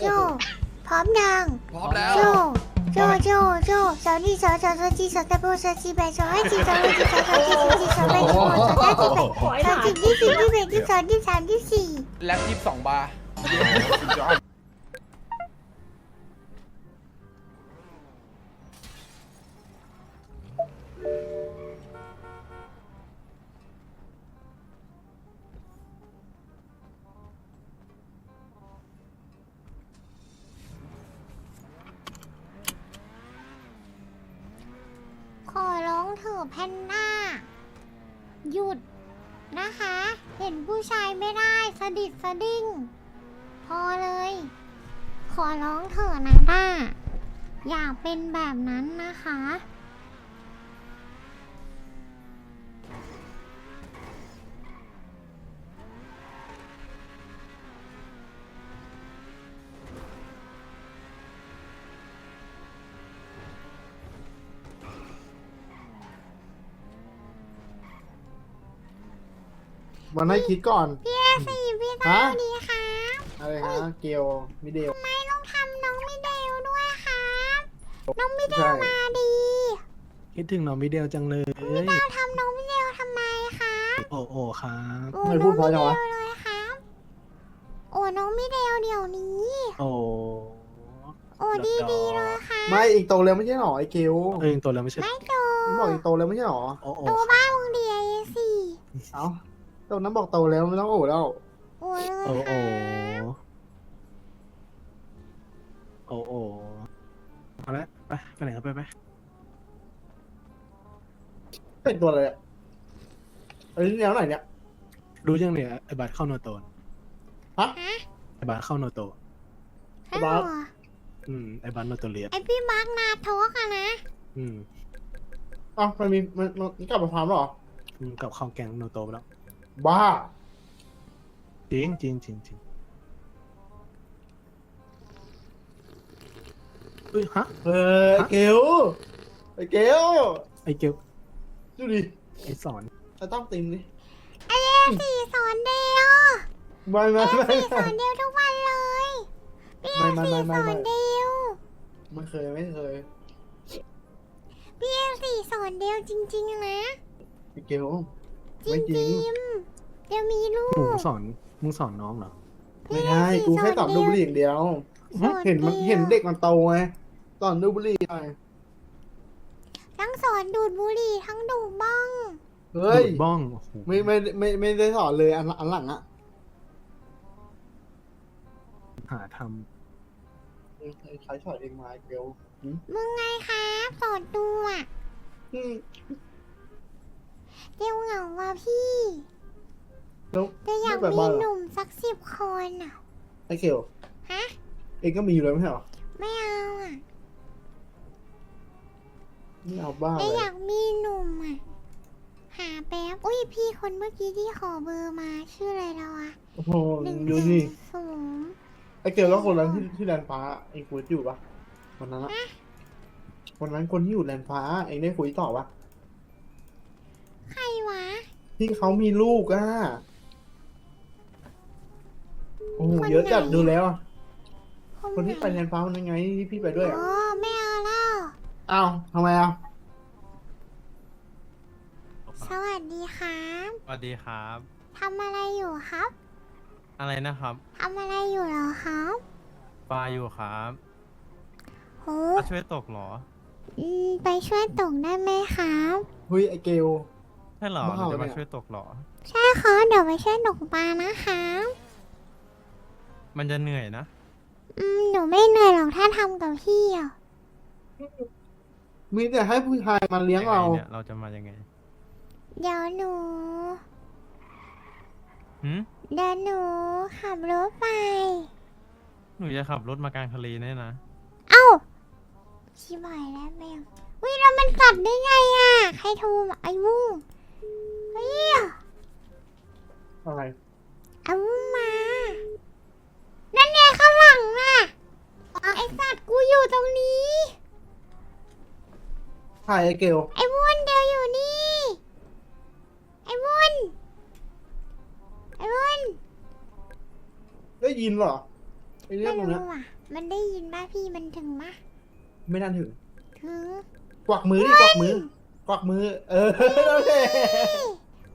โจ พร้อมยังพร้อมแล้ว โจ โจ โจ โจสาวนี่สาวสาวสาวจีสาวตะโบสาวจีแบสาวให้จีสาวให้จีสาวสาวจีสาวจีสาวแบสาวสาวจีแบสาวจีที่สี่ที่แบที่สองที่สามที่สี่แล็บยี่สิบสองบาร์ แพนด้า หยุดนะคะ เห็นผู้ชายไม่ได้สะดิดสะดิ้ง พอเลย ขอร้องเถอะนะด้า อย่าเป็นแบบนั้นนะคะ มันให้คิดก่อน พี่เอสี่พี่ตาฮะ ดีครับอะไรฮะเกลมิเดลทำไมต้องทำน้องมิเดลด้วยครับน้องมิเดลใช่ มาดีคิดถึงน้องมิเดลจังเลย เราทำน้องมิเดลทำไมครับโอ้โอ้ครับ โอ้ทำไมน้พูอดงเพมิราะเดจังลวะเลยครับ โอ้น้องมิเดลเดี๋ยวนี้ โอ้โอ้ดีดีๆเลยค่ะไม่เองโตแล้วไม่ใช่หรอไอ้เกลเออยังตัวแล้วไม่ใช่ไม่โตมันบอกเองโตแล้วไม่ใช่หรอโอ้โอ้โตบ้านมึงเดียสิเอ้า ตอนนั้นบอกโตแล้วไม่ต้องโอ้แล้ว โอ้เลยโอ้คโอ้รับโอ้โอ้เอาละไปไปไหนครับไปไปเป็นตัวอะไรอะเอ้ยแนวไหนเนี่ย รู้ยังเนี่ยไอ้บัตรเข้าโนโตนฮะไอ้บัตรเข้าโนโตฮัลบโหลอสอืมไอ้บัตรโนโตเรียนไอพี่มาร์กนาทอกอะนะอืมอ้าวมันมีมันมันกลับมาพร้อมหรออืมกับเข้าแกงโนโตไปแล้ว บ้า จริงจริงจริงจริงเฮ้ยฮะเฮ้ยไอ้เกลไอ้เกลไอ้เกลดูดิไอ้สอน ไอ้ตั้มติมดิไอเอสี่สอนเดียวไม่เอไม่ไม่สี่สไม่อนเดียวทุกวันเลยพี่เอไม่สี่ไม่สไม่ อนไม่เดียวไม่เคยไม่เคยพี่เอสี่สอนเดียวจริง ๆ นะไอ้เกล จริไม่งจริงเดี๋ยวมีลูมึงกสอนมึงสอนน้องเหรอ ไม่ใช่กูแค่ตอบดูบุหรี่อย่างเดียว สอนเห็นมันดียวเห็นเด็กมันโตไงตอนดูบุหรี่ไงทั้งสอนดูดบุหรี่ทั้งดูดบ้องเฮ้ยดูดบ้องโอ้โหไม่ไม่ไม่ไม่ได้สอนเลยอันอันหลังอะหาทใครสอนเองมาเกลมึงไงครับสอนดูอะอืม เดี๋ยวเหงาว่ะพี่แล้วแต่อยากไม่แบบมีบ้านเหรอหนุ่มสักสิบคนอะ ไอ้เกลฮะ เองก็มีอยู่แล้วไม่ใช่เหรอ ไม่เอาอะไม่เอาบ้าแต่เลอยยากมีหนุ่มอะ หาแป๊บ อุ้ยพี่คนเมื่อกี้ที่ขอเบอร์มาชื่ออะไรแล้วอะโอ้โหหนึ่งดูนี่ศูนย์ไอ้เกลแล้วคนนั้นที่ที่แลนฟ้าเองคุยอยู่ปะวันนั้นอะวันนั้นคนที่อยู่แลนฟ้าเองได้คุยต่อปะใครวะ ที่เขามีลูกอะโอ้โหคนไหน เยอะจัดดูแล้วอะคนคนที่ไหไปแลนฟ้าวันนั้นไงที่พี่ไปด้วยอะอ๋อไม่เอาแล้ว อ้าวทำไมอะสวัสดีครับสวัสดีครับ ทำอะไรอยู่ครับอะไรนะครับทำอะไรอยู่เหรอครับปลาอยู่ครับโหปลาช่วยตกเหรอ อืมไปช่วยตกได้ไหมครับ เฮ้ยไอ้เกล ใช่เหรอบ้าเราจะมาเนี่ย ช่วยตกเหรอ ใช่ครับเดี๋ยวไปช่วยตกปลานะคะ มันจะเหนื่อยนะ อืมหนูไม่เหนื่อยหรอกถ้าทำกับพี่อะมีแต่ให้ผู้ชายมาเลี้ยงเรา ยังไงเนี่ยเราจะมายังไงเดี๋ยวหนู หืมเดี๋ยวหนูขับรถไป หนูจะขับรถมากลางทะเลเนี่ยนะ เอ้าชิบหายแล้วแม่งวิแล้วมันกลับได้ไงอะ ใครโทรมาไอ้วุ้ง ใช่ไอ้เกลไอ้วุ้นเดี๋ยวอยู่นี่ ไอ้วุ้นไอ้วุ้นได้ยินเหรอไอ้เรื่ไม่องตรงเนี้ยรู้อะ มันได้ยินป่ะพี่มันถึงปะไม่น่าถึงถึงกวักมือดิกวักมือกวักมือ เออนั่นแหละ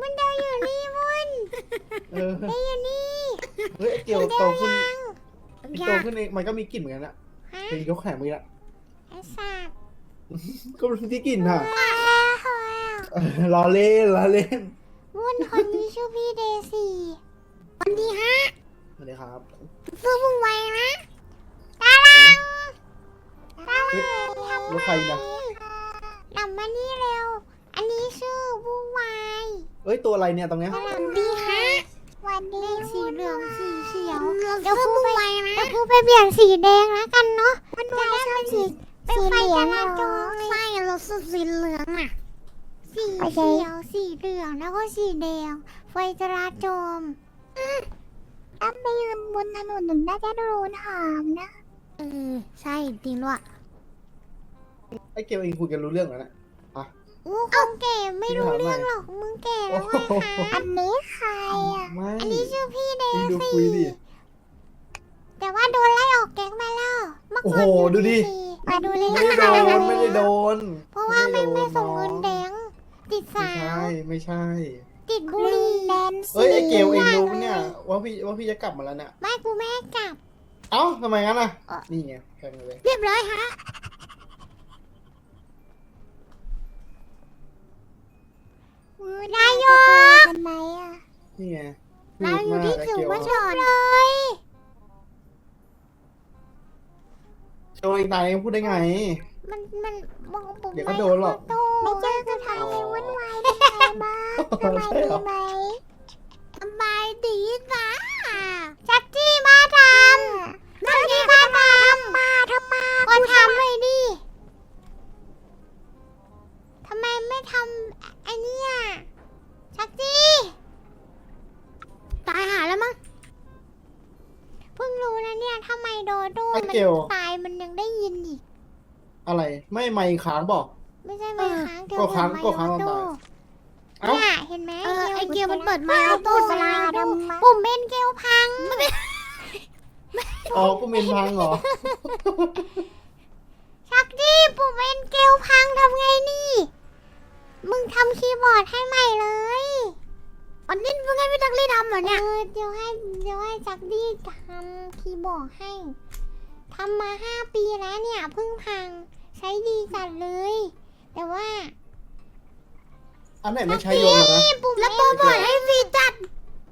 มันเดินอยู่นี่มุนเออได้อยู่นี่เฮ้ยไอ้เกียวโตขึ้นไอ้อโตยากขึ้นเองมันก็มีกลิ่นเหมือนกันอะฮะเป็นยกแขนมือละไอ้สัตว์ ก็เป็นที่กลิ่นค่ะมาแล้วค่ะเออล้อเล่นล้อเล่นมุนคนนี้ชื่อพี่เดซี่วันดีฮะสวัสดีครับซื้อมึงไว้นะตาลังตาลัเฮ้ยงทำแล้วใครนะนำมานี่เร็ว อันนี้ชื่อบูวายเอ้ยตัวอะไรเนี่ยตรงเนี้ยตาลังดีฮะวันดีสีเหลืองสีเขียวเดี๋ยวกูไปเดี๋ยวกูไปเปลี่ยนสีแดงแล้วกันเนาะมันจะได้เป็นสี เป็นไฟจราจรไฟเราสุดสีเหลืองอะ สีเขียวสีเหลืองแล้วก็สีแดง ไฟจราจรถ้าไปยืนบนถนนหนึ่งน่าจะโดนหามนะ เออใช่จริงด้วยไอ้เกียวเองคุยกันรู้เรื่องแล้วนะ อู้คงแก่ไม่รู้เรื่องหรอกมึงแก่แล้วไงคะอันนี้ใครอะ ไม่อันนี้ชื่อพี่เดเองดูซี่คุยดิ แต่ว่าโดนไล่ออกแก๊งมาแล้วเมื่อโอ้ก่โหอนอยู่ดูดิที มาดูเลยไม่ได้โดนไม่ได้โดนเพราะว่ามันไม่ส่งเงินแดงงติดไม่สาใช่วไม่ใช่ ติดบุหรี่แดนเอ้ยไอ้เกลเองรู้ปะเนี่ยว่าพี่ว่าพี่จะกลับมาแล้วเนี่ย ไม่กูไม่ให้กลับ เอ้าทำไมงั้นอะ เอ่อ นี่ไงแทงเลย เรียบร้อยฮะนายกกันไหมอะนี่ไงเราอยู่ที่พูดถือมากว่าไอ้ชเกียวอนเลย โดนเองตายเองพูดได้ไง มันมันมองผมเดี๋ยวก็โดนหรอก ไม่เจอจะทำให้วุ่นวายเป็นไงบ้างสบายใช่ดีเหรอไหมสบายดีนะจักจี้มาทำจักจี้มาทำมาทำมาก็ทำเลยดิทำไมไม่ทำไอ้เนี่ยชักจี้ตายหาแล้วมั้งเพิ่งรู้นะเนี่ยทำไมโดโดไอ้มันเกล ตายมันยังได้ยินอีก อะไร ไม่ไม่ค้างบอก ไม่ใช่ไม่ค้างเกลก็ค้างเปิดก็ค้างไมค์ตอนออโต้ตาย เอ้า เนี่ยเห็นไหมเออไอ้เกลมันดเปิดไมค์ออโต้ปุ่มสเวลาลาดดูปุ่มเมนเกลพังอ๋อกูเมนพังเหรอ ชักดี้ปุ่มเมนเกลพังทำไงนี่ มึงทำคีย์บอร์ดให้ใหม่เลยอันนี้มึงให้พี่ตักลี่ทำเหรอเอเนี่ยอเดี๋ยวให้เดี๋ยวให้ชักดี้ทำคีย์บอร์ดให้ทำมาห้าปีแล้วเนี่ยเพิ่งพังใช้ดีจัดเลย แต่ว่าอันไหนไม่ใช้โยนเลยนะนี่ปุ่มแล้วเอ็โปรนโมทให้ฟรีจัด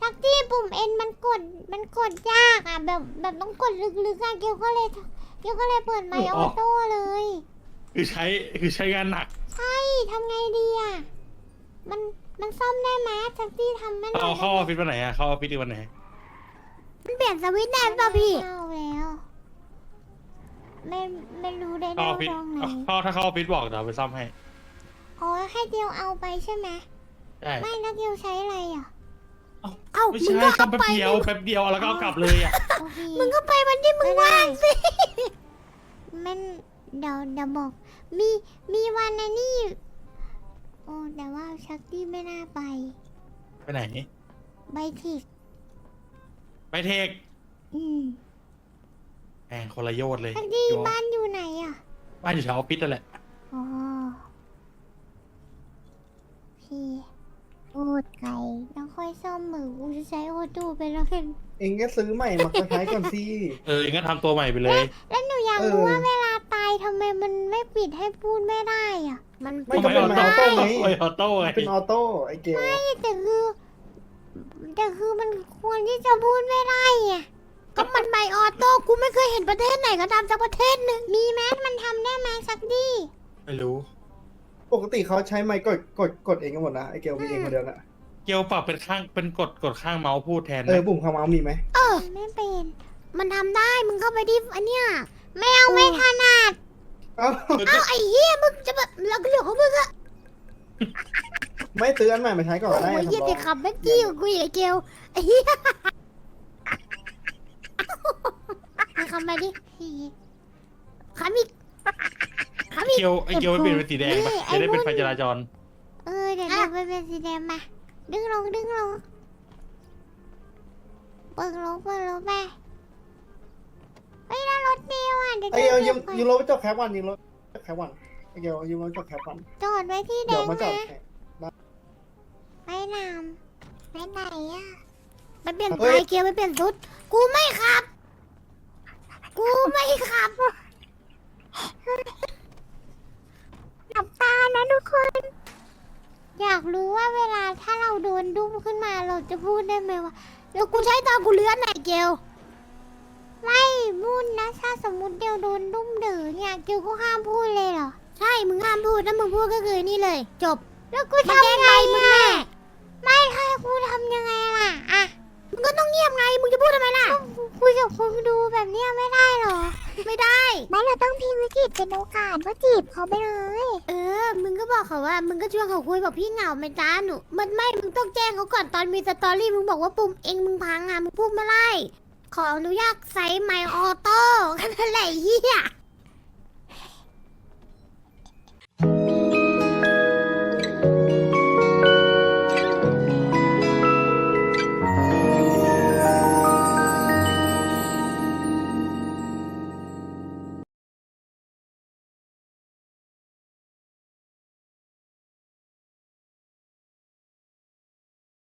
ชักที่ปุ่มเอ็นมันกดมันกดยากอะ แบบแบบต้องกดลึกๆอะเกียวก็เลยเกียวก็เลยเปิดไมค์ออโต้เลย คือใช้คือใช้งานหนัก ใช่ทำไงดีอะมันมันซ่อมได้ไหมชักที่ทำไม่ได้เข้าเข้าออฟฟิศวันไหนอะเข้าออฟฟิศวันไหนมันเปลี่ยนสวิตช์ได้ป่ะพี่เข้าแล้ว ไม่ไม่รู้ได้เข้าอได้อฟฟิศตรงไหนเข้าถ้าเข้าออฟฟิศบอกเดี๋ยวเอาไปซ่อมให้อ๋อให้เกียวเอาไปใช่ไหมได้ ไม่แล้วเกียวใช้อะไรอะเอ้าไม่มึงใช่ก็ซ่อเอามแป๊บไปเดียวแป๊บเดียวแล้วก็เอากลับเลยอะโอเคมึงก็ไปวันที่มึงว่างสิมันเดี๋ยวเดี๋ยวบอก มีมีวันนะนี่โอ้แต่ว่าชักตี้ไม่น่าไปไปไหนใบถิกไปเทคอืม แหมคนละโยชน์เลยชักตี้อยู่ บ้านอยู่ไหนอะ บ้านอยู่แถวออฟฟิศนั่นแหละ อ๋อพี่พูดไกลแล้วค่อยซ่อมมือกูจะใช้โอตูไปแล้วกันเองก็ซื้อใหม่มาใช้ก่อนสิ เออเองก็ทำตัวใหม่ไปเลย แล้วหนูอยากเออรู้ว่าเวลาตายทำไมมันไม่ปิดให้พูดไม่ได้อะ มันไม่ก็เป็นไมค์ออโต้ไงไมค์ออโต้ไงเป็นออโต้ไอ้เกลแต่คือแต่คือมันควรที่จะพูดไม่ได้อะ ก็มันไมค์ออโต้กูไม่เคยเห็นประเทศไหนก็ทำสักประเทศหนึ่งมีแมสมันทำได้ไหมสักดี ไม่รู้ ปกติเขาใช้ไมค์กดกดกดเองกันหมดนะไอ้เกลมีเองคนเดียวน่ะเกียวปรับเป็นข้างเป็นกดกดข้างเมาส์พูดแทนเออนะปุ่มคาเมาส์มีไหมเออ ไม่เป็น มันทำได้มึงเข้าไปที่อันเนี้ยไม่เอาไม่ถนัดเอ้าคือเอ้าไอ้เหี้ยมึงจะแบบเราก็เหลือของมึงอะไม่ซื้ออันใหม่มาใช้ก่อนก็ได้โอ้ยเหี้ยทำติบอกขับแม็กกี้กับกูอีกไอ้เกลไอ้เหี้ยไป คำไปดิพี่คำอีกคำอีก เกียวไอเกียวไปเปลี่ยนเป็นสีแดงปะจะได้เป็นไฟจราจร เออเดี๋ยวเราไปเป็นสีแดงมาดึงลงดึงลงเปิดลงเปิดลงไปดี๋ยวไอ้เกลยืมไปยืมรถไปจอดแคปวันยืมรถจอดแคปวันไอ้เกลยืมรถจอดแคปวันจอดไว้ที่แดเดี๋ยวงมาจอดนะแคปไปนำไปไหนอะ ไปเปลี่ยนเฮ้ไปยเกียวไปเปลี่ยนชุด กูไม่ขับ กูไม่ขับหลับตานะทุกคน อยากรู้ว่าเวลาถ้าเราโดนดุ้มขึ้นมาเราจะพูดได้ไหมว่าแล้วกูใช้ตอนกูเลื้อนไหนเกียวไม่พูดนะถ้าสมมติเดียวโดนดุ้มเดือเนี่ยเกียวก็ห้ามพูดเลยเหรอ ใช่มึงห้ามพูดถ้ามึงพูดก็คือนี่เลย จบ แล้วกูมันทำแกล้งไงไปมึงอะแม่ไม่ให้กูทำยังไงล่ะอะมึงก็ต้องเงียบไงมึงจะพูดทำไมล่ะ คุยกับคนดูแบบเนี้ยไม่ได้เหรอ ไม่ได้ ไม่เราต้องพิมพ์วิกฤตเป็นโอกาสว่าจีบเขาไปเลย เออ มึงก็บอกเขาว่า มึงก็ชวนเขาคุยบอกพี่เหงาไหมจ้าหนู มันไม่ มึงต้องแจ้งเขาก่อนตอนมีสตอรี่ มึงบอกว่าปุ่มเองมึงพังอะ มึงพูดไม่ได้ขออนุญาตใส่ไมค์ออโต้แค่นั้นแหละไอ้เฮีย